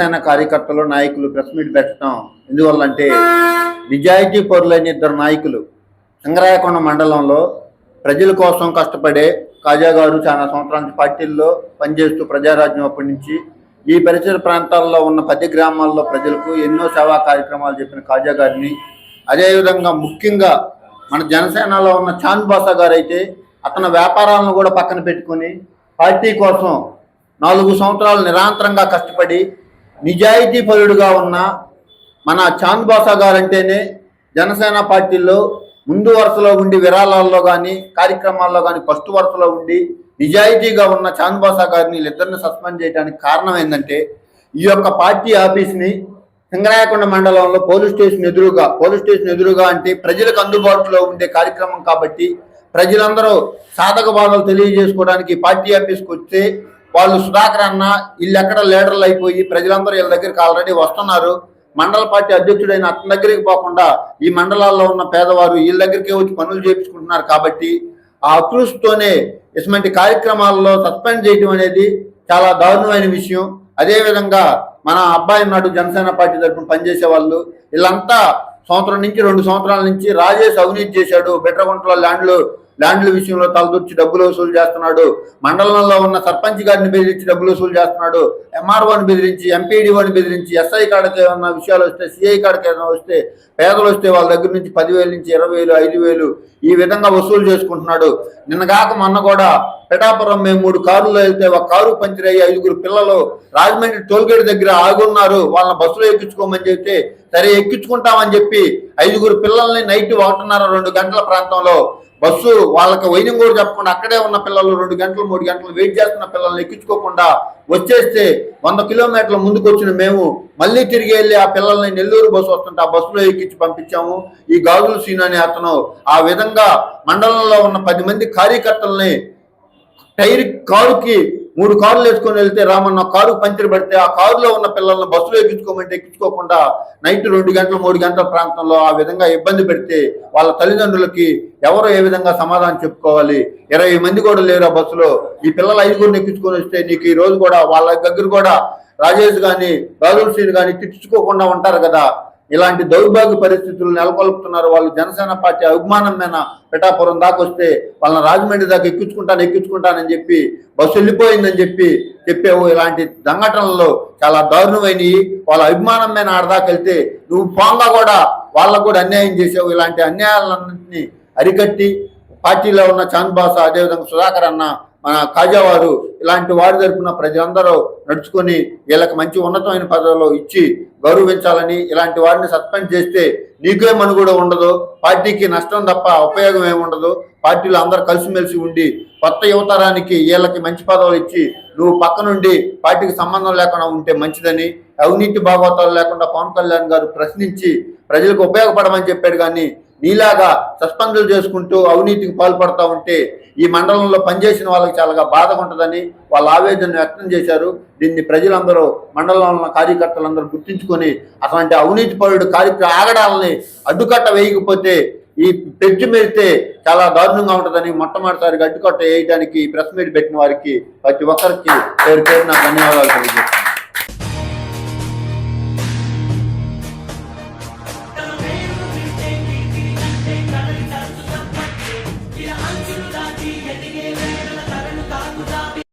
జనసేన కార్యకర్తలు నాయకులు press meet పెట్టడం ఎందువల్లంటే నిజాయితీ పరులైన ఇద్దరు నాయకులు సంగరాయకొండ మండలంలో ప్రజల కోసం కష్టపడే కాజా గారు చాలా సంవత్సరాల పార్టీల్లో పనిచేస్తూ ప్రజారాజ్యం అప్పటి నుంచి ఈ పరిసర ప్రాంతాల్లో ఉన్న పది గ్రామాల్లో ప్రజలకు ఎన్నో సేవా కార్యక్రమాలు చెప్పిన కాజా గారిని అదేవిధంగా ముఖ్యంగా మన జనసేనలో ఉన్న చాంద్ బాసా గారు అయితే అతని వ్యాపారాలను కూడా పక్కన పెట్టుకొని పార్టీ కోసం నాలుగు సంవత్సరాలు నిరంతరంగా కష్టపడి నిజాయితీ పరుడుగా ఉన్న మన చాంద్ బాసా గారు అంటేనే జనసేన పార్టీలో ముందు వరుసలో ఉండి విరాళాల్లో కానీ కార్యక్రమాల్లో కానీ ఫస్ట్ వరుసలో ఉండి నిజాయితీగా ఉన్న చాంద్ బాసా గారిని వీళ్ళిద్దరిని సస్పెండ్ చేయడానికి కారణం ఏంటంటే ఈ యొక్క పార్టీ ఆఫీస్ని సింగరాయకొండ మండలంలో పోలీస్ స్టేషన్ ఎదురుగా పోలీస్ స్టేషన్ ఎదురుగా అంటే ప్రజలకు అందుబాటులో ఉండే కార్యక్రమం కాబట్టి ప్రజలందరూ సాధక బాధలు తెలియజేసుకోవడానికి పార్టీ ఆఫీస్కి వస్తే వాళ్ళు సుధాకర్ అన్న వీళ్ళు ఎక్కడ లీడర్లు అయిపోయి ప్రజలందరూ వీళ్ళ దగ్గరికి ఆల్రెడీ వస్తున్నారు. మండల పార్టీ అధ్యక్షుడైన అతని దగ్గరికి పోకుండా ఈ మండలాల్లో ఉన్న పేదవారు వీళ్ళ దగ్గరికే వచ్చి పనులు చేయించుకుంటున్నారు కాబట్టి ఆ అకృష్తోనే ఇటువంటి కార్యక్రమాల్లో సస్పెండ్ చేయడం అనేది చాలా దారుణమైన విషయం. అదేవిధంగా మన అబ్బాయి నాడు జనసేన పార్టీ తరఫున పనిచేసే వాళ్ళు వీళ్ళంతా సంవత్సరం నుంచి రెండు సంవత్సరాల నుంచి రాజేష్ అవినీతి చేశాడు. బెట్రగుంటలో ల్యాండ్లు ల్యాండ్ల విషయంలో తలదూర్చి డబ్బులు వసూలు చేస్తున్నాడు. మండలంలో ఉన్న సర్పంచ్ గారిని బెదిరించి డబ్బులు వసూలు చేస్తున్నాడు. ఎంఆర్ఓని బెదిరించి ఎంపీడీఓని బెదిరించి ఎస్ఐ కాడకి ఏమన్నా విషయాలు వస్తే సిఐ కాడకి ఏమైనా వస్తే పేదలు వస్తే వాళ్ళ దగ్గర నుంచి పదివేల నుంచి ఇరవై వేలు ఐదు వేలు ఈ విధంగా వసూలు చేసుకుంటున్నాడు. నిన్నగాక మొన్న కూడా పిఠాపురం మేము మూడు కారులో వెళ్తే ఒక కారు పంచర్ అయ్యి ఐదుగురు పిల్లలు రాజమండ్రి టోల్గేట్ దగ్గర ఆగున్నారు. వాళ్ళని బస్సులో ఎక్కించుకోమని చెప్తే సరే ఎక్కించుకుంటామని చెప్పి ఐదుగురు పిల్లల్ని నైట్ ఒకటిన్నర రెండు గంటల ప్రాంతంలో బస్సు వాళ్ళకి వైద్యం కూడా చెప్పకుండా అక్కడే ఉన్న పిల్లలు రెండు గంటలు మూడు గంటలు వెయిట్ చేస్తున్న పిల్లల్ని ఎక్కించుకోకుండా వచ్చేస్తే వంద కిలోమీటర్ల ముందుకు వచ్చిన మేము మళ్ళీ తిరిగి వెళ్ళి ఆ పిల్లల్ని నెల్లూరు బస్సు వస్తుంటే ఆ బస్సులో ఎక్కించి పంపించాము. ఈ గాజుల సీన్ అనే అతను ఆ విధంగా మండలంలో ఉన్న పది మంది కార్యకర్తల్ని టైర్ కారుకి మూడు కార్లు వేసుకొని వెళ్తే రామన్న కారు పంచర్ పడితే ఆ కారులో ఉన్న పిల్లల్ని బస్సులో ఎక్కించుకోమంటే ఎక్కించుకోకుండా నైట్ రెండు గంటలు మూడు గంటల ప్రాంతంలో ఆ విధంగా ఇబ్బంది పెడితే వాళ్ళ తల్లిదండ్రులకి ఎవరు ఏ విధంగా సమాధానం చెప్పుకోవాలి? ఇరవై మంది కూడా లేరు ఆ బస్సులో. ఈ పిల్లలు ఐదుగురిని ఎక్కించుకొని వస్తే నీకు ఈ రోజు కూడా వాళ్ళ దగ్గర కూడా రాజేష్ కానీ రాజుల్ సీన్ కానీ తిట్టుకోకుండా ఉంటారు కదా. ఇలాంటి దౌర్భాగ్య పరిస్థితులు నెలకొల్పుతున్నారు. వాళ్ళు జనసేన పార్టీ అభిమానమైన పిఠాపురం దాకా వస్తే వాళ్ళని రాజమండ్రి దాకా ఎక్కించుకుంటాను ఎక్కించుకుంటానని చెప్పి బస్సు వెళ్ళిపోయిందని చెప్పి చెప్పావు ఇలాంటి సంఘటనలు చాలా దారుణమైనవి. వాళ్ళ అభిమానమైన ఆడదాకా వెళ్తే నువ్వు పోంగా కూడా వాళ్ళకు కూడా అన్యాయం చేసావు. ఇలాంటి అన్యాయాలన్నింటినీ అరికట్టి పార్టీలో ఉన్న చాంద్ బాస అదేవిధంగా సుధాకర్ అన్న మన కాజావారు ఇలాంటి వాడి తరపున ప్రజలందరూ నడుచుకొని వీళ్ళకి మంచి ఉన్నతమైన పదవిలో ఇచ్చి గౌరవించాలని ఇలాంటి వారిని సస్పెండ్ చేస్తే నీకే మనుగడ ఉండదు. పార్టీకి నష్టం తప్ప ఉపయోగం ఏమి ఉండదు. పార్టీలో అందరూ కలిసిమెలిసి ఉండి కొత్త యువతరానికి వీళ్ళకి మంచి పదవులు ఇచ్చి నువ్వు పక్క నుండి పార్టీకి సంబంధం లేకుండా ఉంటే మంచిదని అవినీతి భాగవతాలు లేకుండా పవన్ కళ్యాణ్ గారు ప్రశ్నించి ప్రజలకు ఉపయోగపడమని చెప్పాడు కానీ నీలాగా సస్పెండ్లు చేసుకుంటూ అవినీతికి పాల్పడతా ఉంటే ఈ మండలంలో పనిచేసిన వాళ్ళకి చాలా బాధగా ఉంటుందని వాళ్ళ ఆవేదన వ్యక్తం చేశారు. దీన్ని ప్రజలందరూ మండలంలో ఉన్న కార్యకర్తలందరూ గుర్తించుకొని అటువంటి అవినీతి పరుడు కార్యక్రమ ఆగడాలని అడ్డుకట్ట వేయకపోతే ఈ పెంచి మెరితే చాలా దారుణంగా ఉంటుందని మొట్టమొదటిసారిగా అడ్డుకట్ట వేయడానికి ప్రెస్ మీట్ పెట్టిన వారికి ప్రతి ఒక్కరికి పేరు పేరు నా ధన్యవాదాలు తెలియజేస్తున్నాను.